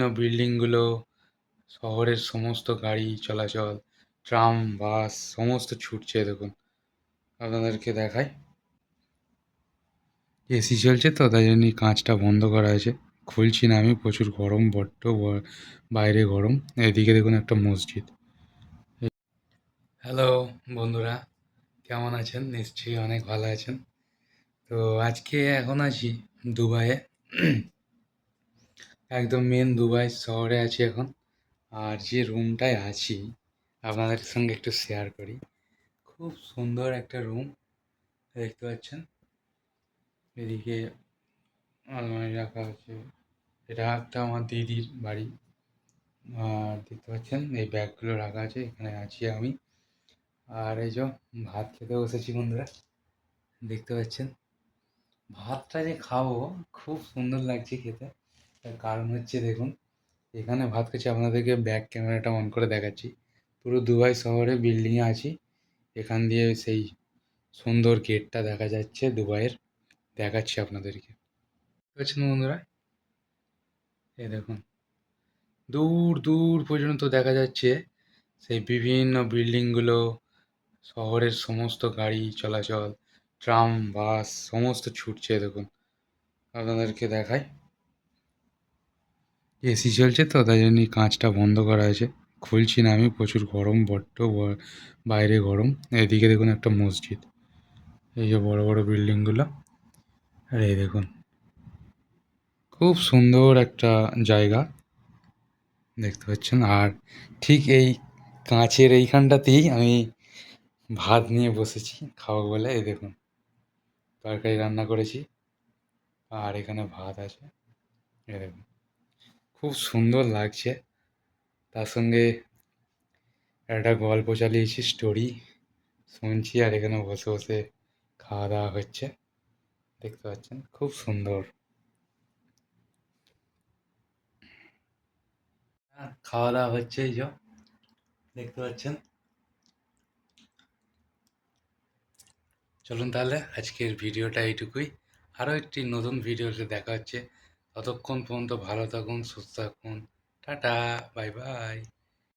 বিভিন্ন বিল্ডিংগুলো শহরের সমস্ত গাড়ি চলাচল ট্রাম বাস সমস্ত ছুটছে দেখুন। আপনাদেরকে দেখাই। এসি চলছে তো, তাই জন্য কাঁচটা বন্ধ করা আছে খুলছি না আমি, প্রচুর গরম, বড্ড বাইরে গরম। এদিকে দেখুন একটা মসজিদ। হ্যালো বন্ধুরা, কেমন আছেন? নিশ্চয়ই অনেক ভালো আছেন। তো আজকে এখন আছি দুবাইয়ে। একদম মেন দুবাই শহরে আছি এখন। আর যে রুমটায় আছি, আপনাদের সঙ্গে একটু শেয়ার করি। খুব সুন্দর একটা রুম দেখতে পাচ্ছেন? এদিকে আলমারি রাখা আছে। এটা একটা আমার দিদির বাড়ি। আর দেখতে পাচ্ছেন, এই ব্যাগগুলো রাখা আছে, এখানে আছি আমি। আর এই যে ভাত খেতে বসেছি বন্ধুরা, দেখতে পাচ্ছেন? ভাতটা যে খাব, খুব সুন্দর লাগছে খেতে। তার কারণ হচ্ছে দেখুন, এখানে ভাত খাচ্ছি, আপনাদেরকে ব্যাক ক্যামেরাটা অন করে দেখাচ্ছি। পুরো দুবাই শহরে বিল্ডিংয়ে আছি। এখান দিয়ে সেই সুন্দর গেটটা দেখা যাচ্ছে দুবাইয়ের। দেখাচ্ছি আপনাদেরকে। পাচ্ছেন বন্ধুরা? এই দেখুন, দূর দূর পর্যন্ত দেখা যাচ্ছে সেই বিভিন্ন বিল্ডিংগুলো শহরের সমস্ত গাড়ি চলাচল ট্রাম বাস সমস্ত ছুটছে দেখুন। আপনাদেরকে দেখাই। এসি চলছে তো, তাই জন্য কাঁচটা বন্ধ করা আছে খুলছি না আমি, প্রচুর গরম, বড্ড বাইরে গরম। এদিকে দেখুন একটা মসজিদ। এই যে বড় বড় বিল্ডিংগুলো। আর এই দেখুন, খুব সুন্দর একটা জায়গা। দেখতে পাচ্ছেন, আর ঠিক এই কাঁচের এইখানটাতেই আমি ভাত নিয়ে বসেছি খাব বলে। এই দেখুন, তরকারি রান্না করেছি, আর এখানে ভাত আছে। এই দেখুন খুব সুন্দর লাগছে। তার সঙ্গে একটা গল্প চালিয়েছি স্টোরি শুনছি আর এখানে বসে বসে খাওয়া দাওয়া হচ্ছে। দেখতে পাচ্ছেন খুব সুন্দর। হ্যাঁ, খাওয়া দাওয়া হচ্ছে এই দেখতে পাচ্ছেন। চলুন তাহলে আজকের ভিডিওটা এইটুকুই। আরও একটি নতুন ভিডিওতে দেখা হচ্ছে। ততক্ষণ পর্যন্ত ভালো থাকুন সুস্থ থাকুন। Tata bye bye.